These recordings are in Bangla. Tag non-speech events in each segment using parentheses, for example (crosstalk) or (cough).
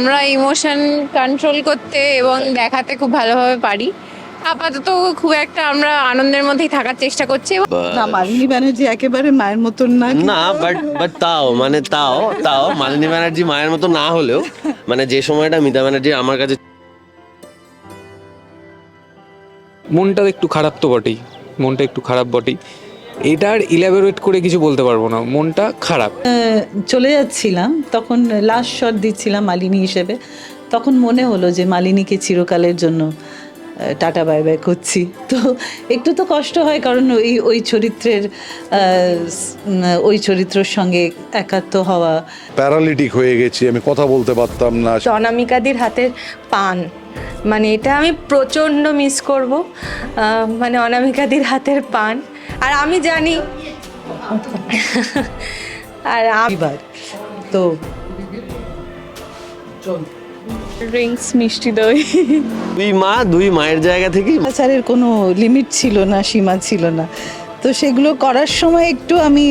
আমরা ইমোশন কন্ট্রোল করতে এবং দেখাতে খুব ভালোভাবে পারি। আপাতত খুব একটা আমরা আনন্দের মধ্যেই থাকার চেষ্টা করছি না মালিনী ব্যানার্জি একেবারে মায়ের মতন না না বাট বাট তাও মানে তাও তাও মালিনী ব্যানার্জি মায়ের মতো না হলেও মানে যে সময়টা মিতা ব্যানার্জি আমার কাছে মনটা একটু খারাপ তো বটেই মনটা একটু খারাপ বটেই। এটা আর ইলাবোরেট করে কিছু বলতে পারব না। মনটা খারাপ। চলে যাচ্ছিলাম তখন লাস্ট শট দিচ্ছিলাম মালিনী হিসেবে। তখন মনে হলো যে মালিনীকে চিরকালের জন্য টাটা বাই বাই করছি। তো একটু তো কষ্ট হয় কারণ ওই ওই চরিত্রের ওই চরিত্রের সঙ্গে একাত্ম হওয়া। প্যারালিটিক হয়ে গেছি আমি কথা বলতে পারতাম না। অনামিকাদির হাতের পান। মানে এটা আমি প্রচণ্ড মিস করব। মানে অনামিকাদির হাতের পান। আর আমি জানি। আর আমি এবার তো ড্রিঙ্কস মিষ্টি দই। দুই মা দুই মায়ের জায়গা থেকেই আচারের কোনো লিমিট ছিল না সীমা ছিল না। তো সেগুলো করার সময় একটু আমি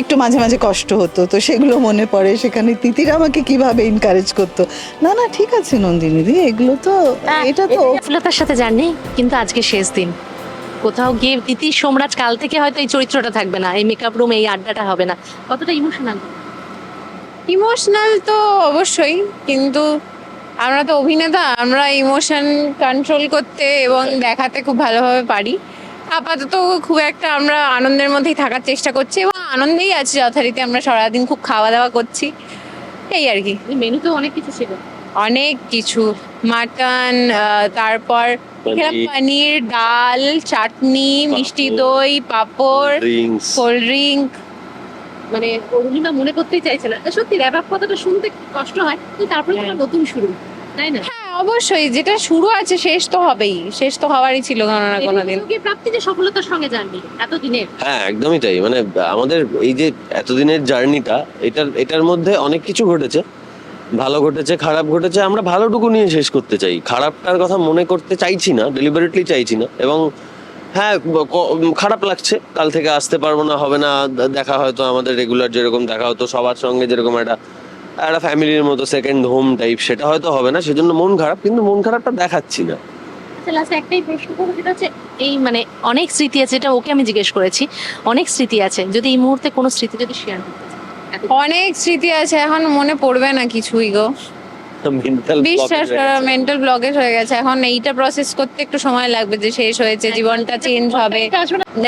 একটু মাঝে মাঝে কষ্ট হতো। তো সেগুলো মনে পড়ে সেখানে তিতির আমাকে কীভাবে এনকারেজ করতো। না না ঠিক আছে নন্দিনী দি এগুলো তো এটা তো সাথে জানি কিন্তু আজকে শেষ দিন। কোথাও গিয়ে তিতি সোমরাজ কাল থেকে হয়তো এই চরিত্রটা থাকবে না এই মেকআপ রুম এই আড্ডাটা হবে না। কতটা ইমোশনাল ইমোশনাল তো অবশ্যই কিন্তু আমরা তো অভিনেতা আমরা ইমোশন কন্ট্রোল করতে এবং দেখাতে খুব ভালোভাবে পারি। আপাতত খুব একটা আমরা আনন্দের মধ্যেই থাকার চেষ্টা করছি এবং আনন্দেই আছি যথারীতি আমরা সারাদিন খুব খাওয়া দাওয়া করছি। এই আর কি। মেনু তো অনেক কিছু ছিল। অনেক কিছু। মাটন তারপর খেলাম পনির। ডাল চাটনি মিষ্টি দই পাঁপড় কোল্ড ড্রিঙ্ক মানে অরুণিমা মনে করতেই চাইছিল না। সত্যি র্যাপ আপ কথাটা শুনতে কষ্ট হয় কিন্তু তারপরে তোমার নতুন শুরু তাই না? হ্যাঁ অবশ্যই যেটা শুরু আছে শেষ তো হবেই। শেষ তো হওয়ারই ছিল কোনো না কোনো দিন প্রাপ্তি যে সফলতার সঙ্গে জানবি এতদিনের। হ্যাঁ একদমই তাই। মানে আমাদের এই যে এতদিনের জার্নিটা এটার এটার মধ্যে অনেক কিছু ঘটেছে। ভালো ঘটেছে, খারাপ ঘটেছে, আমরা ভালোটুকু নিয়ে শেষ করতে চাই। খারাপটার কথা মনে করতে চাইছি না ডেলিভারেটলি চাইছি না, এবং হ্যাঁ খারাপ লাগছে, কাল থেকে আসতে পারব না, হবে না দেখা হয়তো আমাদের রেগুলার যেরকম, দেখা হতো সবার সঙ্গে যেরকম একটা একটা ফ্যামিলির মতো সেকেন্ড হোম টাইপ সেটা হয়তো হবে না, সেজন্য মন খারাপ, কিন্তু মন খারাপটা দেখাচ্ছি না। আচ্ছা এই মানে অনেক স্মৃতি আছে, যেটা ওকে আমি জিজ্ঞেস করেছি, অনেক স্মৃতি আছে, যদি এই মুহূর্তে কোনো স্মৃতি যদি শেয়ার করতে অনেক স্মৃতি আছে এখন মনে পড়বে না কিছুই গো। বিশ্বাস করো মেন্টাল ব্লকেজ হয়ে গেছে। এখন এইটা প্রসেস করতে একটু সময় লাগবে যে শেষ হয়েছে জীবনটা চেঞ্জ হবে।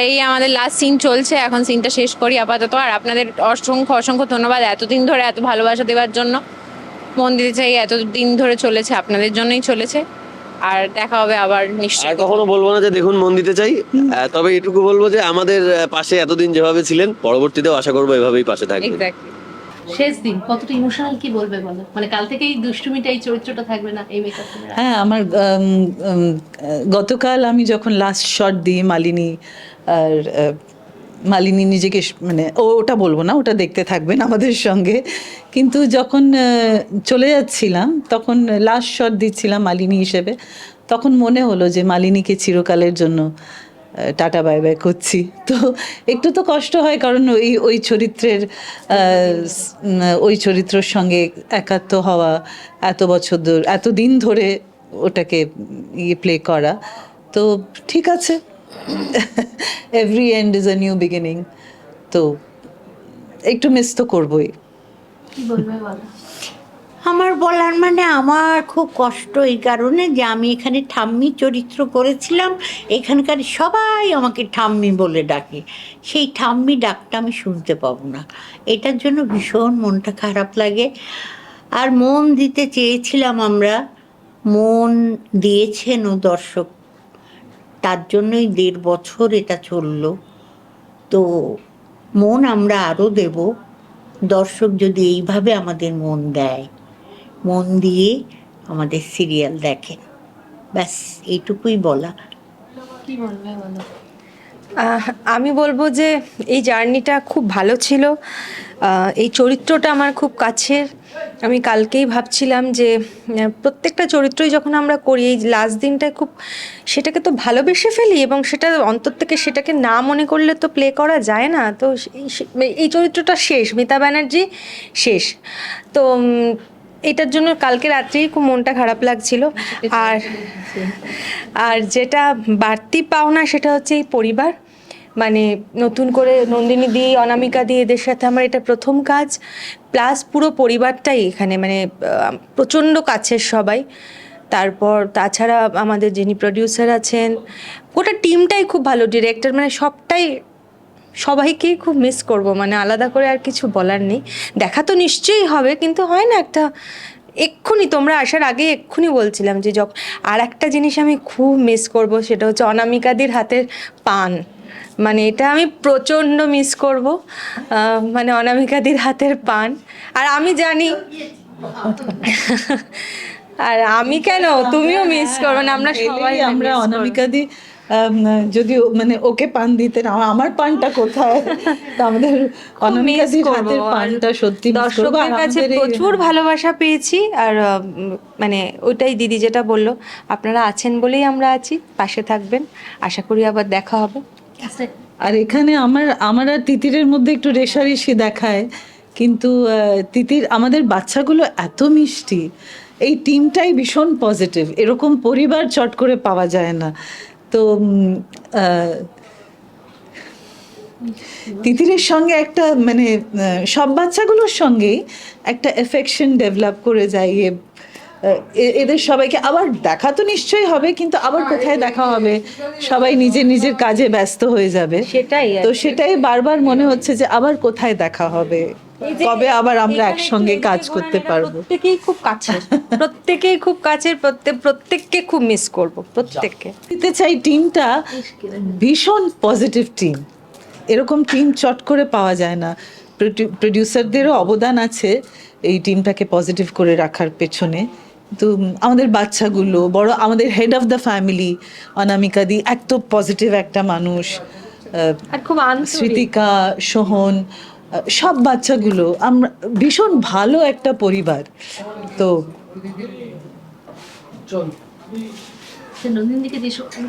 এই আমাদের লাস্ট সিন চলছে এখন সিনটা শেষ করি আপাতত। আর আপনাদের অসংখ্য অসংখ্য ধন্যবাদ এতদিন ধরে এত ভালোবাসা দেওয়ার জন্য। মন দিতে চাই এতদিন ধরে চলেছে আপনাদের জন্যই চলেছে। আর দেখা হবে আবার আর নিশ্চয়ই কখনো বলব না যে দেখুন মন দিতে চাই। তবে এটুকু বলব যে আমাদের পাশে এতদিন যেভাবে ছিলেন পরবর্তীতেও আশা করব এভাবেই পাশে থাকবেন। শেষ দিন কতটা ইমোশনাল কি বলবে বলো? মানে কাল থেকে এই দুষ্টুমিটা এই চরিত্রটা থাকবে না এই মেকআপ হ্যাঁ আমার গতকাল আমি যখন লাস্ট শট দিই মালিনী আর মালিনী নিজেকে মানে ও ওটা বলব না, ওটা দেখতে থাকবেন আমাদের সঙ্গে। কিন্তু যখন চলে যাচ্ছিলাম, তখন লাস্ট শট দিচ্ছিলাম মালিনী হিসেবে, তখন মনে হলো যে মালিনীকে চিরকালের জন্য টাটা বাই বাই করছি। তো একটু তো কষ্ট হয়, কারণ ওই ওই চরিত্রের ওই চরিত্রের সঙ্গে একাত্ম হওয়া, এত বছর ধরে, এত দিন ধরে ওটাকে ইয়ে প্লে করা। তো ঠিক আছে। Every end is a new beginning তো একটু মিস তো করবোই। কি আমার বলার মানে আমার খুব কষ্ট এই কারণে যে আমি এখানে ঠাম্মি চরিত্র করেছিলাম এখানকার সবাই আমাকে ঠাম্মি বলে ডাকে। সেই ঠাম্মি ডাকটা আমি শুনতে পাবো না। এটার জন্য ভীষণ মনটা খারাপ লাগে। আর মন দিতে চেয়েছিলাম আমরা। মন দিয়েছেন ও দর্শক। তার জন্যই দেড় বছর এটা চলল। তো মন আমরা আরও দেব। দর্শক যদি এইভাবে আমাদের মন দেয়, মন দিয়ে আমাদের সিরিয়াল দেখেন। ব্যাস, এইটুকুই বলা কি বলবে বলো? আমি বলব যে এই জার্নিটা খুব ভালো ছিল। এই চরিত্রটা আমার খুব কাছের। আমি কালকেই ভাবছিলাম যে প্রত্যেকটা চরিত্রই যখন আমরা করি এই লাস্ট দিনটায় খুব সেটাকে তো ভালোবেসে ফেলি এবং সেটা অন্তর থেকে সেটাকে না মনে করলে তো প্লে করা যায় না। তো এই- এই চরিত্রটা শেষ মিতা ব্যানার্জি শেষ। তো এটার জন্য কালকে রাত্রেই খুব মনটা খারাপ লাগছিল। আর আর যেটা বাড়তি পাওনা সেটা হচ্ছে এই পরিবার। মানে নতুন করে নন্দিনী দি, অনামিকা দি, এদের সাথে আমার এটা প্রথম কাজ। প্লাস পুরো পরিবারটাই এখানে মানে প্রচণ্ড কাছের সবাই। তারপর তাছাড়া আমাদের যিনি প্রডিউসার আছেন, গোটা টিমটাই খুব ভালো। ডিরেক্টর মানে সবটাই, সবাইকেই খুব মিস করব। মানে আলাদা করে আর কিছু বলার নেই। দেখা তো নিশ্চয়ই হবে, কিন্তু হয় না একটা, এক্ষুনি তোমরা আসার আগে এক্ষুনি বলছিলাম যে যখন আর একটা জিনিস আমি খুব মিস করব, সেটা হচ্ছে অনামিকাদির হাতের পান। মানে এটা আমি প্রচণ্ড মিস করব মানে অনামিকাদির হাতের পান। আর আমি জানি আর আমি কেন? তুমিও মিস করবে না আমরা সবাই আমরা miss করব। অনামিকা দি যদি মানে ওকে পান দিতেন আমার- আমার পানটা কোথায়? আমাদের অনামিকা দির হাতের পানটা সত্যি দর্শকদের কাছে প্রচুর ভালোবাসা পেয়েছি আর মানে ওইটাই দিদি যেটা বলল আপনারা আছেন বলেই আমরা আছি পাশে থাকবেন। আশা করি আবার দেখা হবে। আর এখানে আমার আমার আর তিতিরের মধ্যে একটু রেশারেশি দেখায়, কিন্তু তিতির আমাদের বাচ্চাগুলো এত মিষ্টি। এই টিমটাই ভীষণ পজিটিভ এরকম পরিবার চট করে পাওয়া যায় না। তো তিতিরের সঙ্গে একটা মানে সব বাচ্চাগুলোর সঙ্গেই একটা এফেকশন ডেভেলপ করে যায় এদের সবাইকে আবার দেখা তো নিশ্চয়ই হবে কিন্তু আবার কোথায় দেখা হবে? সবাই নিজের নিজের কাজে ব্যস্ত হয়ে যাবে। সেটাই তো সেটাই বারবার মনে হচ্ছে যে আবার কোথায় দেখা হবে? কবে আবার আমরা একসঙ্গে কাজ করতে পারব? প্রত্যেকেই খুব কাছের (laughs) প্রত্যেকেই খুব কাছের প্রত্যেক প্রত্যেককে খুব মিস করব প্রত্যেককে। দিতে চাই টিমটা ভীষণ পজিটিভ টিম এরকম টিম চট করে পাওয়া যায় না। প্রডিউসারদেরও অবদান আছে এই টিমটাকে পজিটিভ করে রাখার পেছনে। তো আমাদের বাচ্চাগুলো বড় আমাদের head of the family Anamika di এত পজিটিভ একটা মানুষ খুব স্মৃতিকা সোহন সব বাচ্চাগুলো আমরা ভীষণ ভালো একটা পরিবার। তো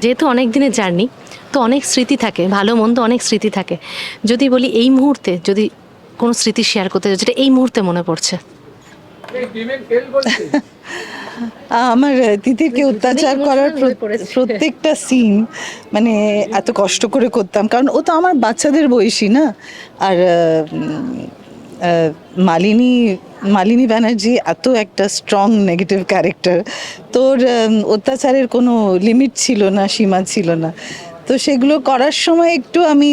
যেহেতু অনেক দিনের জার্নি তো অনেক স্মৃতি থাকে ভালো মন্দ অনেক স্মৃতি থাকে। যদি বলি এই মুহূর্তে যদি কোনো স্মৃতি শেয়ার করতে যেটা এই মুহূর্তে মনে পড়ছে। আমার তিতিরকে অত্যাচার করার প্রত্যেকটা সিন মানে এত কষ্ট করে করতাম। কারণ ও তো আমার বাচ্চাদের বয়সী না? আর মালিনী মালিনী ব্যানার্জি এত একটা স্ট্রং নেগেটিভ ক্যারেক্টার তোর অত্যাচারের কোনো লিমিট ছিল না সীমা ছিল না। তো সেগুলো করার সময় একটু আমি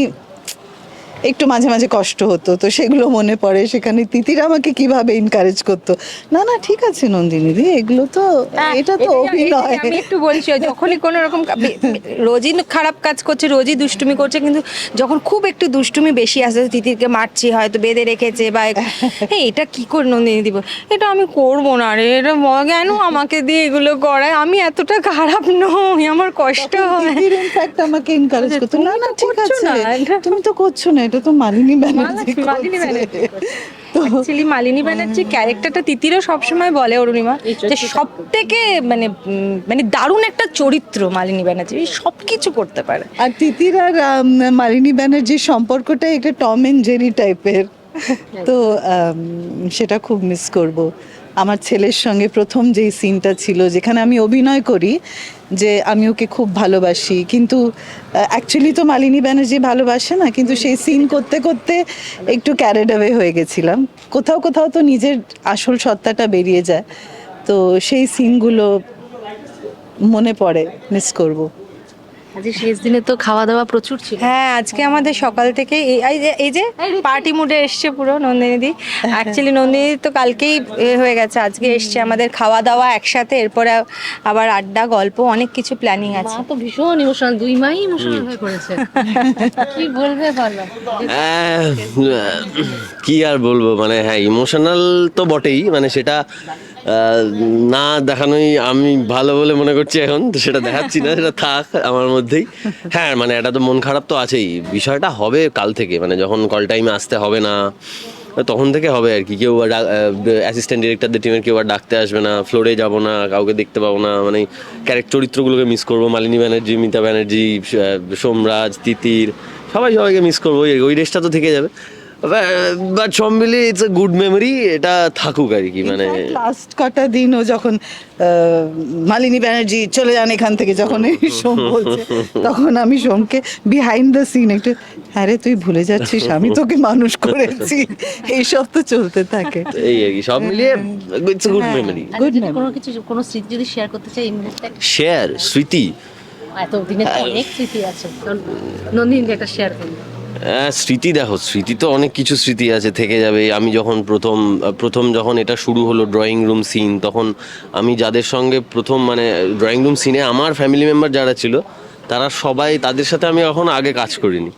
একটু মাঝে মাঝে কষ্ট হতো তো সেগুলো মনে পড়ে। সেখানে তিতির আমাকে কীভাবে এনকারেজ করতো? না না ঠিক আছে নন্দিনী দি এগুলো তো এটা তো অভিনয়। আমি একটু বলছি যখনই কোনো রকম রোজই খারাপ কাজ করছে রোজই দুষ্টুমি করছে কিন্তু যখন খুব একটু দুষ্টুমি বেশি আসে তিতিরকে মারছি হয়তো বেঁধে রেখেছে বা এটা কি করে নন্দিনী দিব এটা আমি করব না রে এটা কেন আমাকে দিয়ে এগুলো করায়? আমি এতটা খারাপ নই আমার কষ্ট হয়। আমাকে এনকারেজ করতো। না না ঠিক আছে তুমি তো করছ না এটা তো মালিনী ব্যানার্জি মালিনী। ব্যানার্জি অ্যাকচুয়ালি মালিনী ব্যানার্জির ক্যারেক্টারটা তিতিরও সবসময় বলে অরুণিমা। যে সব থেকে মানে মানে দারুণ একটা চরিত্র মালিনী ব্যানার্জি। সব কিছু করতে পারে। আর তিতির আর মালিনী ব্যানার্জির সম্পর্কটা একটা টম এন্ড জেরি টাইপের তো সেটা খুব মিস করব। আমার ছেলের সঙ্গে প্রথম যেই সিনটা ছিল যেখানে আমি অভিনয় করি যে আমি ওকে খুব ভালোবাসি। কিন্তু অ্যাকচুয়ালি তো মালিনী ব্যানার্জি ভালোবাসে না, কিন্তু সেই সিন করতে করতে একটু ক্যারেড অ্যাওয়ে হয়ে গেছিলাম। কোথাও কোথাও তো নিজের আসল সত্তাটা বেরিয়ে যায়। তো সেই সিনগুলো মনে পড়ে মিস করব। আজ শেষ দিনে তো খাওয়া দাওয়া প্রচুর ছিল। হ্যাঁ আজকে আমাদের সকাল থেকে এই এই যে এই যে পার্টি মুডে এসছে পুরো নন্দিনীদি অ্যাকচুয়ালি নন্দিনী তো কালকেই এ হয়ে গেছে। আজকে এসছে আমাদের খাওয়া দাওয়া একসাথে এরপরে আবার আড্ডা গল্প অনেক কিছু প্ল্যানিং আছে। তো ভীষণ ইমোশনাল দুই মাই ইমোশনাল হয়ে পড়েছে। কি বলবে বলো? কি আর বলব মানে হ্যাঁ ইমোশনাল তো বটেই মানে সেটা না দেখানোই আমি ভালো বলে মনে করছি এখন সেটা দেখাচ্ছি না, সেটা থাক আমার মধ্যেই। হ্যাঁ মানে এটা তো মন খারাপ তো আছেই। বিষয়টা হবে কাল থেকে মানে যখন কল টাইমে আসতে হবে না, তখন থেকে হবে আর কি। কেউ অ্যাসিস্ট্যান্ট ডিরেক্টরদের টিমের কেউ আর ডাকতে আসবে না ফ্লোরে যাব না, কাউকে দেখতে পাবো না মানে ক্যারেক্ট চরিত্রগুলোকে মিস করব, মালিনী ব্যানার্জি, মিতা ব্যানার্জি সোমরাজ, তিতির, সবাই সবাইকে মিস করব, ওই- ওই রেসটা তো থেকে যাবে। বাট সব মিলিয়ে ইটস এ গুড মেমোরি এটা থাকুক আর কি মানে লাস্ট কটা দিন ও যখন মালিনী ব্যানার্জি চলে যান এখান থেকে যখন এই সোম বলছে তখন আমি সোমকে বিহাইন্ড দ্য সিন একটু হ্যাঁ রে তুই ভুলে যাচ্ছিস আমি তোকে মানুষ করেছি। এইসব তো চলতে থাকে। এই আর কি সব মিলিয়ে ইটস এ গুড। মেমোরি আর কোনো কিছু কোনো স্মৃতি যদি শেয়ার করতে চাই এই মুহূর্তে? শেয়ার স্মৃতি। এত দিনের তো অনেক স্মৃতি আছে। নন্দিনীকে একটা শেয়ার করুন স্মৃতি দেখো, স্মৃতি তো অনেক কিছু স্মৃতি আছে, থেকে যাবে। আমি যখন প্রথম প্রথম যখন এটা শুরু হলো ড্রয়িং রুম সিন তখন আমি যাদের সঙ্গে প্রথম মানে ড্রয়িং রুম সিনে আমার ফ্যামিলি মেম্বার যারা ছিল, তারা সবাই, তাদের সাথে আমি এখন আগে কাজ করিনি।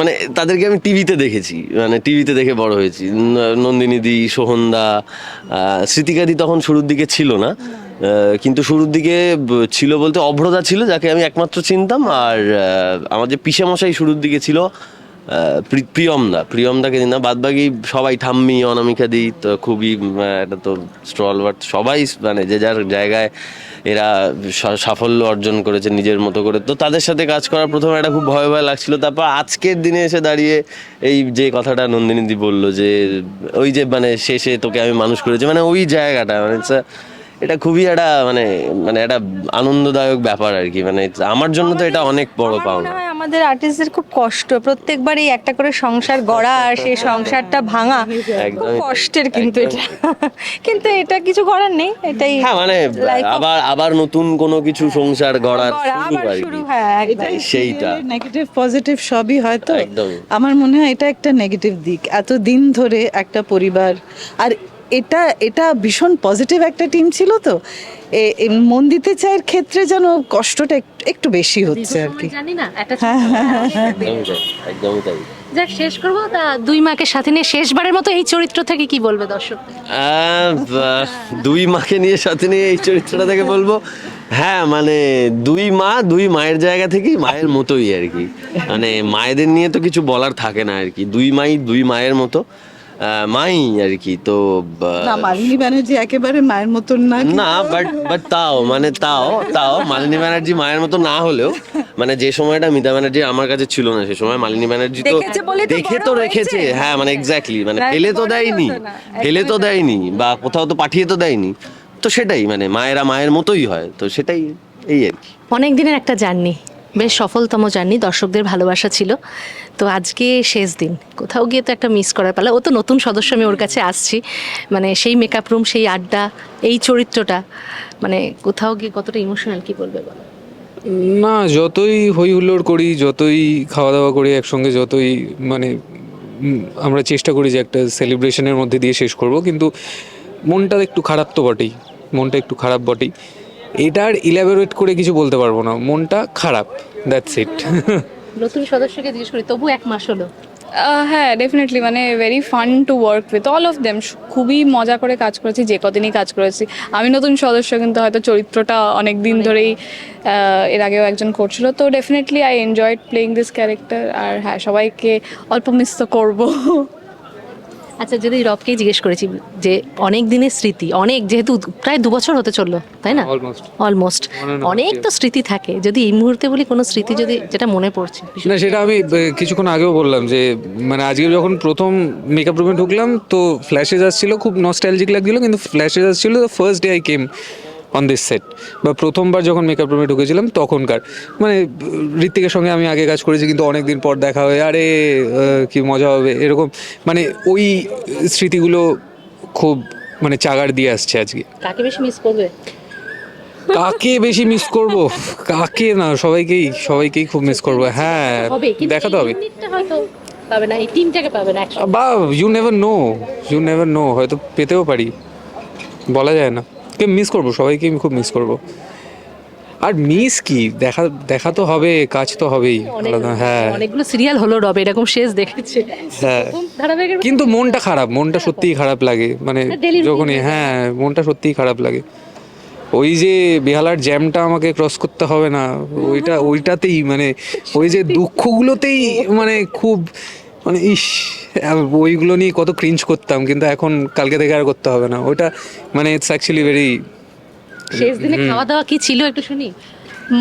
মানে তাদেরকে আমি টিভিতে দেখেছি মানে টিভিতে দেখে বড় হয়েছি। নন্দিনীদি সোহনদা স্মৃতিকা দি তখন শুরুর দিকে ছিল না। কিন্তু শুরুর দিকে ছিল বলতে অভ্রদা ছিল, যাকে আমি একমাত্র চিনতাম। আর আমার যে পিসে মশাই শুরুর দিকে ছিল প্রিয়মদা। প্রিয়মদাকে চিনতাম। বাদ বাকি সবাই ঠাম্মি, অনামিকা দি, তো খুবই এটা তো স্ট্রল বাট সবাই মানে যে যার জায়গায় এরা সাফল্য অর্জন করেছে নিজের মতো করে। তো তাদের সাথে কাজ করার প্রথমে একটা খুব ভয় ভয় লাগছিল। তারপর আজকের দিনে এসে দাঁড়িয়ে এই যে কথাটা নন্দিনীদি বলল যে, ওই যে মানে শেষে তোকে আমি মানুষ করেছি মানে ওই জায়গাটা মানে এটা খুবই একটা মানে মানে একটা আনন্দদায়ক ব্যাপার আর কি। মানে আমার জন্য তো এটা অনেক বড় পাওনা। আমাদের আর্টিস্টদের খুব কষ্ট। প্রত্যেকবার এই একটা করে সংসার গড়া আর সেই সংসারটা ভাঙা খুব কষ্টের কিন্তু এটা। কিন্তু এটা কিছু করার নেই এটাই হ্যাঁ মানে আবার আবার নতুন কোনো কিছু সংসার গড়ার শুরু আর কি। হ্যাঁ সেইটা। নেগেটিভ পজিটিভ সবই হয় তো আমার মনে হয় এটা একটা নেগেটিভ দিক। এত দিন ধরে একটা পরিবার আর এটা এটা ভীষণ পজিটিভ একটা টিম ছিল তো। মন দিতে চায়ের ক্ষেত্রে যেন কষ্টটা একটু- একটু বেশি হচ্ছে আর কি। জানি না একদমই তাই যাক শেষ করব। তা দুই মাকে সাথে নিয়ে শেষবারের মতো এই চরিত্র থেকে কি বলবে দর্শক? আহ, দুই মাকে নিয়ে সাথে নিয়ে এই চরিত্রটা থেকে বলব। হ্যাঁ মানে দুই মা দুই মায়ের জায়গা থেকেই মায়ের মতোই আর কি। মানে মায়েদের নিয়ে তো কিছু বলার থাকে না আর কি। দুই মাই দুই মায়ের মতো। মাই আর কি তো না মালিনী ব্যানার্জি একেবারে মায়ের মতন না না বাট বাট তাও মানে তাও তাও মালিনী ব্যানার্জি মায়ের মতো না হলেও মানে যে সময়টা মিতা ব্যানার্জি আমার কাছে ছিল না সে সময় মালিনী ব্যানার্জি তো দেখেছে বলেই তো দেখে তো রেখেছে হ্যাঁ মানে এক্স্যাক্টলি মানে ফেলে তো দেয়নি ফেলে তো দেয়নি বা কোথাও তো পাঠিয়ে তো দেয়নি তো সেটাই মানে মায়েরা মায়ের মতোই হয় তো সেটাই এই আর কি। অনেক দিনের একটা জার্নি। বেশ সফলতম জার্নি, দর্শকদের ভালোবাসা ছিল। তো আজকে শেষ দিন। কোথাও গিয়ে তো একটা মিস করার পালা। ও তো নতুন সদস্য, আমি ওর কাছে আসছি। মানে সেই মেকআপ রুম সেই আড্ডা, এই চরিত্রটা মানে কোথাও গিয়ে কতটা ইমোশনাল কি বলবে বলো? না, যতই হই হুল্লোড় করি, যতই খাওয়া দাওয়া করি, একসঙ্গে যতই মানে আমরা চেষ্টা করি যে একটা সেলিব্রেশনের মধ্যে দিয়ে শেষ করব। কিন্তু মনটা একটু খারাপ তো বটেই। মনটা একটু খারাপ বটেই। এটার ইলাবোরেট করে কিছু বলতে পারব না। মনটা খারাপ দ্যাটস ইট (laughs) নতুন সদস্যকে জিজ্ঞেস করি তবু এক মাস হলো। হ্যাঁ ডেফিনেটলি মানে very fun to work with all of them খুবই মজা করে কাজ করেছি যে কদিনই কাজ করেছি। আমি নতুন সদস্য কিন্তু হয়তো চরিত্রটা অনেক দিন ধরেই এর আগেও একজন করছিল তো definitely I enjoyed playing this character আর হ্যাঁ সবাইকে অল্প মিস তো করব। (laughs) আচ্ছা যদি রবকেই জিজ্ঞেস করেছি যে অনেক দিনের স্মৃতি অনেক যেহেতু প্রায় দু বছর হতে চলল তাই না? অলমোস্ট অনেক তো স্মৃতি থাকে যদি এই মুহূর্তে বলি কোনো স্মৃতি যদি যেটা মনে পড়ছে? না সেটা আমি কিছুক্ষণ আগেও বললাম যে মানে আজকে যখন প্রথম মেকআপ রুমে ঢুকলাম তো ফ্ল্যাশেজ আসছিল খুব নস্টাইলজিক লাগছিল কিন্তু ফ্ল্যাশেজ আসছিল first day I came on this set বা প্রথমবার যখন মেকআপ রুমে ঢুকেছিলাম তখনকার। মানে ঋত্বিকের সঙ্গে আমি আগে কাজ করেছি কিন্তু অনেক দিন পর দেখা হয়ে আরে কি মজা হবে এরকম। মানে ওই স্মৃতিগুলো খুব মানে চাগার দিয়ে আসছে আজকে। কাকে বেশি মিস করবে? কাকে বেশি মিস করব? কাকে না সবাইকেই সবাইকেই খুব মিস করব। হ্যাঁ দেখা তো হবে। পাবে না এই টিমটাকে পাবে না বা you never know you never know হয়তো পেতেও পারি। বলা যায় না। কে মিস করব? সবাইকে আমি খুব মিস করব। আর মিস কি? দেখা দেখা তো হবে কাজ তো হবেই। হ্যাঁ। অনেকগুলো সিরিয়াল হলো রবে এরকম শেষ দেখেছে। হ্যাঁ। কিন্তু মনটা খারাপ মনটা সত্যিই খারাপ লাগে। মানে যখনই হ্যাঁ মনটা সত্যিই খারাপ লাগে। ওই যে বেহালার জ্যামটা আমাকে ক্রস করতে হবে না ওইটা ওইটাতেই মানে ওই যে দুঃখগুলোতেই মানে খুব মানে ইস ওইগুলো নিয়ে কত ক্রিঞ্জ করতাম কিন্তু এখন কালকে থেকে আর করতে হবে না। ওটা মানে ইটস অ্যাকচুয়ালি ভেরি শেষ দিনে খাওয়া দাওয়া কি ছিল একটু শুনি?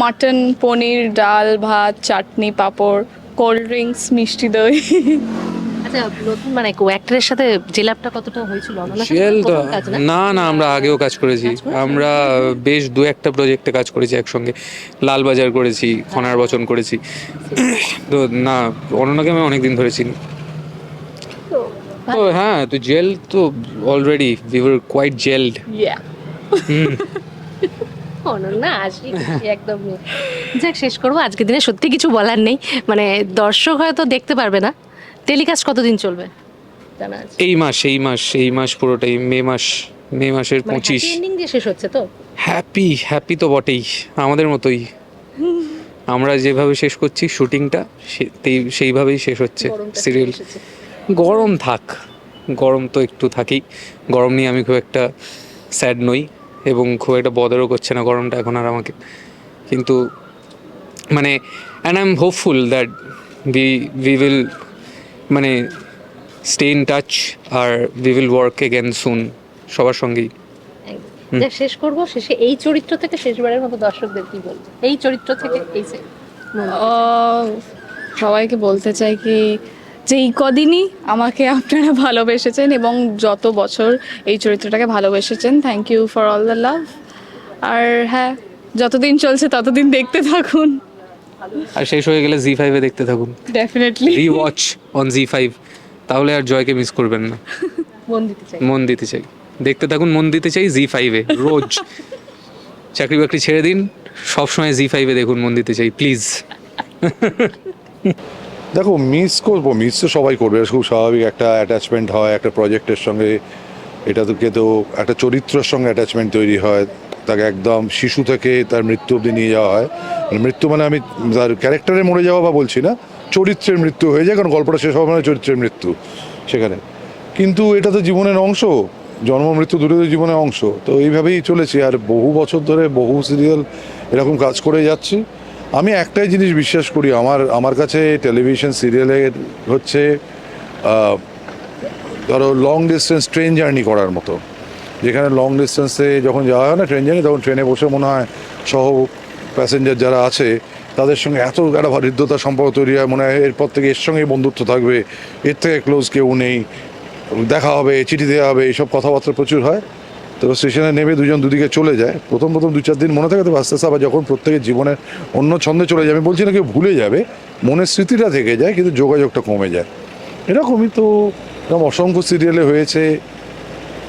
মাটন পনির ডাল ভাত চাটনি পাঁপড় কোল্ড ড্রিঙ্কস মিষ্টি দই। আচ্ছা নতুন মানে কো অ্যাক্টরের সাথে কতটা হয়েছিল? না? না না আমরা আগেও কাজ করেছি। আমরা বেশ দু একটা প্রজেক্টে কাজ করেছি একসঙ্গে। লালবাজার করেছি খনার বচন করেছি। তো না অনন্যাকে আমি অনেকদিন ধরে চিনি। তো হ্যাঁ তো জেল তো already we were quite jelled yeah Ananya আসি একদম। যাক শেষ করব। আজকের দিনে সত্যি কিছু বলার নেই। মানে দর্শক হয়তো দেখতে পারবে না। টেলিকাস্ট কতদিন চলবে? জানা আছে। এই মাস এই মাস এই মাস পুরোটাই মে মাস মে মাসের মানে পঁচিশ। এন্ডিং দিয়ে শেষ হচ্ছে তো? হ্যাপি হ্যাপি তো বটেই আমাদের মতোই। আমরা যেভাবে শেষ করছি শুটিংটা সেইভাবেই শেষ হচ্ছে সিরিয়াল। গরম থাক গরম তো একটু থাকেই। গরম নিয়ে আমি খুব একটা স্যাড নই এবং খুব একটা বদরও করছে না গরমটা এখন আর আমাকে। কিন্তু মানে and I am hopeful that we we will মানে stay in touch R we will work again soon সবার সঙ্গেই। যাক, শেষ করব শেষে এই চরিত্র থেকে শেষবারের মতো দর্শকদের কি বলব? এই চরিত্র থেকে এই যে সবাইকে বলতে চাই কি যে এই কদিনই আমাকে আপনারা ভালোবেসেছেন এবং যত বছর এই চরিত্রটাকে ভালোবেসেছেন thank you for all the love আর হ্যাঁ যতদিন চলছে ততদিন দেখতে থাকুন। আর শেষ হয়ে গেলে জি ফাইভে দেখতে থাকুন। ডেফিনেটলি রি ওয়াচ অন জি ফাইভ তাহলে আর জয়কে মিস করবেন না। (laughs) মন দিতে চাই। মন দিতে চাই। দেখতে থাকুন মন দিতে চাই জি ফাইভে রোজ। (laughs) চাকরি বাকরি ছেড়ে দিন সবসময় জি ফাইভে দেখুন মন দিতে চাই প্লিজ (laughs) দেখো মিস করব মিস তো সবাই করবে খুব স্বাভাবিক। একটা অ্যাটাচমেন্ট হয় একটা প্রজেক্টের সঙ্গে এটা তো তো একটা চরিত্রের সঙ্গে অ্যাটাচমেন্ট তৈরি হয়। তাকে একদম শিশু থেকে তার মৃত্যু অবধি নিয়ে যাওয়া হয়। মানে মৃত্যু মানে আমি তার ক্যারেক্টারে মরে যাওয়া বা বলছি না, চরিত্রের মৃত্যু হয়ে যায়, কারণ গল্পটা শেষ হওয়া মানে চরিত্রের মৃত্যু সেখানে। কিন্তু এটা তো জীবনের অংশ, জন্ম, মৃত্যু দুটো তো জীবনের অংশ। তো এইভাবেই চলেছি, আর বহু বছর ধরে বহু সিরিয়াল এরকম কাজ করে যাচ্ছি। আমি একটাই জিনিস বিশ্বাস করি, আমার আমার কাছে টেলিভিশন সিরিয়ালের হচ্ছে ধরো লং ডিস্টেন্স ট্রেন জার্নি করার মতো। যেখানে লং ডিস্টেন্সে যখন যাওয়া হয় না ট্রেন জার্নি তখন ট্রেনে বসে মনে হয় সহ প্যাসেঞ্জার যারা আছে, তাদের সঙ্গে এত একটা হৃদ্যতার সম্পর্ক তৈরি হয়, মনে হয় এরপর থেকে এর সঙ্গেই বন্ধুত্ব থাকবে। এর থেকে ক্লোজ কেউ নেই। দেখা হবে, চিঠি দেওয়া হবে এইসব কথাবার্তা প্রচুর হয়। তো স্টেশনে নেমে দুজন দুদিকে চলে যায়। প্রথম প্রথম দু চার দিন মনে থাকে তো আস্তে আস্তে আবার যখন প্রত্যেকের জীবনের অন্য ছন্দে চলে যায়, আমি বলছি না কেউ ভুলে যাবে, মনের স্মৃতিটা থেকে যায়, কিন্তু যোগাযোগটা কমে যায়। এরকমই তো এরকম অসংখ্য সিরিয়ালে হয়েছে।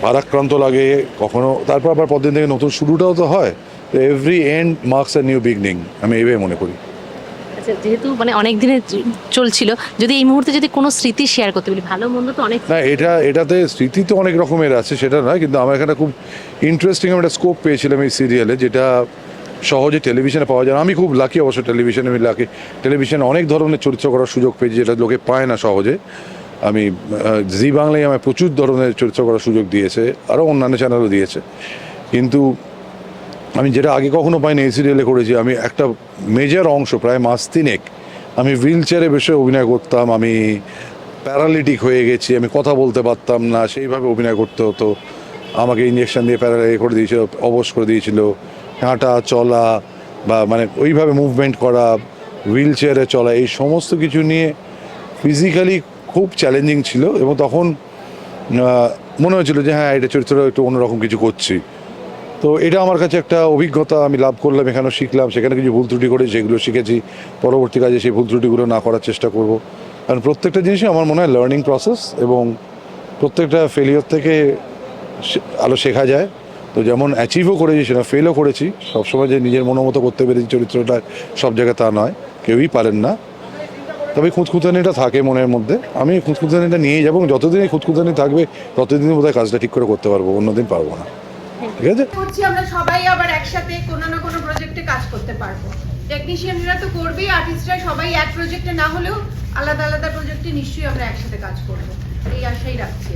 ভারাক্রান্ত লাগে কখনো তারপর আবার পরদিন থেকে নতুন শুরুটাও তো হয়। তো every end marks a new beginning আমি এইভাবে মনে করি। আচ্ছা যেহেতু মানে অনেক দিনের চ- চলছিল যদি এই মুহূর্তে যদি কোনো স্মৃতি শেয়ার করতে বলি ভালো মন্দ তো অনেক না এটা এটাতে স্মৃতি তো অনেক রকমের আছে সেটা নয় কিন্তু আমার এখানে খুব ইন্টারেস্টিং একটা স্কোপ পেয়েছিলাম এই সিরিয়ালে যেটা সহজে টেলিভিশনে পাওয়া যায় না। আমি খুব লাকি অবশ্য টেলিভিশনে আমি লাকি টেলিভিশনে অনেক ধরনের চরিত্র করার সুযোগ পেয়েছি যেটা লোকে পায় না সহজে। আমি জি বাংলায় আমায় প্রচুর ধরনের চরিত্র করার সুযোগ দিয়েছে আরও অন্যান্য চ্যানেলও দিয়েছে। কিন্তু আমি যেটা আগে কখনো পাইনি, এই সিরিয়ালে করেছি, আমি একটা মেজর অংশ, প্রায় মাস তিনেক, আমি হুইল চেয়ারে বসে অভিনয় করতাম, আমি প্যারালিটিক হয়ে গেছি, আমি কথা বলতে পারতাম না, সেইভাবে অভিনয় করতে হতো। আমাকে ইঞ্জেকশন দিয়ে প্যারালাইজ করে দিয়েছিল, অবশ করে দিয়েছিল। হাঁটা, চলা, বা মানে ওইভাবে মুভমেন্ট করা হুইল চেয়ারে চলা, এই সমস্ত কিছু নিয়ে ফিজিক্যালি খুব চ্যালেঞ্জিং ছিল এবং তখন মনে হয়েছিল যে হ্যাঁ এটা চরিত্রটা একটু অন্যরকম কিছু করছি। তো এটা আমার কাছে একটা অভিজ্ঞতা, আমি লাভ করলাম, এখানেও শিখলাম, সেখানে কিছু ভুল ত্রুটি করে সেগুলো শিখেছি, পরবর্তী কাজে সেই ভুল ত্রুটিগুলো না করার চেষ্টা করব। কারণ প্রত্যেকটা জিনিসই আমার মনে হয় লার্নিং প্রসেস এবং প্রত্যেকটা ফেলিওর থেকে আলো শেখা যায়। তো যেমন অ্যাচিভও করেছি, সেটা ফেলও করেছি, সবসময় যে নিজের মনোমতো করতে পেরেছি চরিত্রটা, সব জায়গায় তা নয়, কেউই পারেন না। তবে খুঁতখুঁতানিটা থাকে মনের মধ্যে। আমি খুঁতখুঁতানিটা নিয়ে যাব এবং যতদিন এই খুঁতখুঁতানি থাকবে ততদিন বোধহয় কাজটা ঠিক করে করতে পারব অন্যদিন পারব না। ঠিক আছে? করছি আমরা সবাই আবার একসাথে কোনো না কোনো প্রজেক্টে কাজ করতে পারব। টেকনিশিয়ানরা তো করবেই আর্টিস্টরা সবাই এক প্রজেক্টে না হলেও আলাদা আলাদা প্রজেক্টে নিশ্চয়ই আমরা একসাথে কাজ করব। এই আশাই রাখছি।